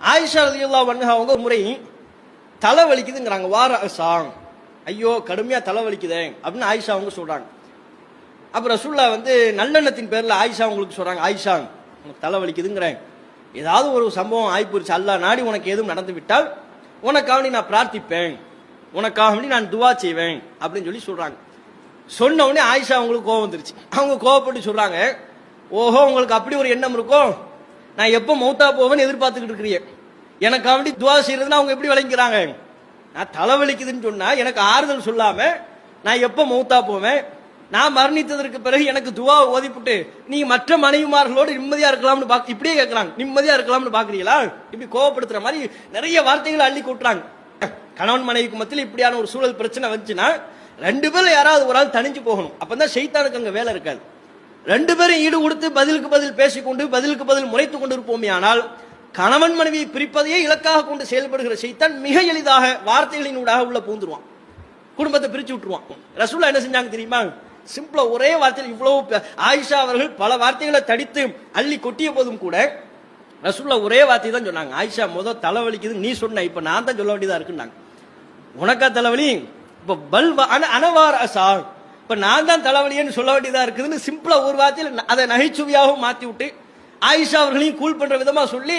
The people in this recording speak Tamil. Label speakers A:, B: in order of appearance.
A: ஆயிஷா ரலியல்லாஹு வன்ஹா அவங்க ஒரு முறை தலை வலிக்குதுங்கிறாங்க வார சாங் ஐயோ கடுமையா தலை வலிக்குதே அப்படின்னு ஆயிஷா அவங்க சொல்றாங்க. அப்புறம் ரசூல்லா வந்து நல்லெண்ணத்தின் பேர்ல ஆயிஷா உங்களுக்கு சொல்றாங்க ஆயிஷா உனக்கு தலை வலிக்குதுங்கிறேன் ஏதாவது ஒரு சம்பவம் ஆயிப்போச்சு அல்லா நாடி உனக்கு எதுவும் நடந்து விட்டால் உனக்காக வேண்டி நான் பிரார்த்திப்பேன். உனக்காக வேண்டி நான் துவா செய்வேன் அப்படின்னு சொல்லி சொல்றாங்க. சொன்ன உடனே ஆயிஷா அவங்களுக்கு கோவம் வந்துருச்சு. அவங்க கோவப்பட்டு சொல்றாங்க ஓஹோ உங்களுக்கு அப்படி ஒரு எண்ணம் இருக்கும் நான் எப்போ மௌத்தா போவேன்னு எதிர்பார்த்துக்கிட்டு இருக்கிறீங்க. எனக்கு அப்படி துவா செய்யறதுன்னு அவங்க எப்படி விளங்கிக்கிறாங்க? நான் தலைவலிக்குதுன்னு சொன்னா எனக்கு ஆறுதல் சொல்லாம நான் எப்போ மௌத்தா போவேன்? நான் மரணித்ததற்கு பிறகு எனக்கு துவா ஓதிப்புட்டு நீ மற்ற மனைவிமார்களோடு நிம்மதியா இருக்கலாம்னு பாக்க இப்படியே கேட்கறாங்க நிம்மதியா இருக்கலாம்னு பாக்குறீங்களா? இப்படி கோவப்படுத்துற மாதிரி நிறைய வார்த்தைகளை அள்ளி கூட்டுறாங்க. கணவன் மனைவிக்கு மத்தியில் இப்படியான ஒரு சூழல் பிரச்சனை வந்துச்சுன்னா ரெண்டு பேரும் யாராவது ஒரு ஆள் தனிஞ்சு போகணும். அப்பதான் செய்தானுக்கு அங்க வேலை இருக்காது. ரெண்டு பேரும் ஈடு கொடுத்து பதிலுக்கு பதில் பேசிக்கொண்டு பதிலுக்கு பதில் முறைத்து கொண்டு இருப்போமே ஆனால் கணவன் மனைவியை பிரிப்பதையே இலக்காக கொண்டு செயல்படுகிற செய்தான் மிக எளிதாக வார்த்தைகளினூடாக உள்ள பூந்துருவான். குடும்பத்தை பிரிச்சு விட்டுருவான். ரசூலா என்ன செஞ்சாங்க தெரியுமா? சிம்பிளா ஒரே வார்த்தையில் இவ்வளவு ஆயிஷா அவர்கள் பல வார்த்தைகளை தடித்து அள்ளி கொட்டிய போதும் கூட ரசூல்லா ஒரே வார்த்தை தான் சொன்னாங்க. ஆயிஷா முத தலைவலிக்குது நீ சொன்ன இப்ப நான் தான் சொல்ல வேண்டியதா இருக்குன்னாங்க. உனக்கா தலைவலி? இப்ப பல் அனவார் அசா இப்ப நான் தான் தலைவலியன்னு சொல்ல வேண்டியதா இருக்குதுன்னு சிம்பிளா ஒரு வார்த்தையில் அதை நகைச்சுவையாகவும் மாத்தி விட்டு ஆயிஷா அவர்களையும் கூல் பண்ற விதமா சொல்லி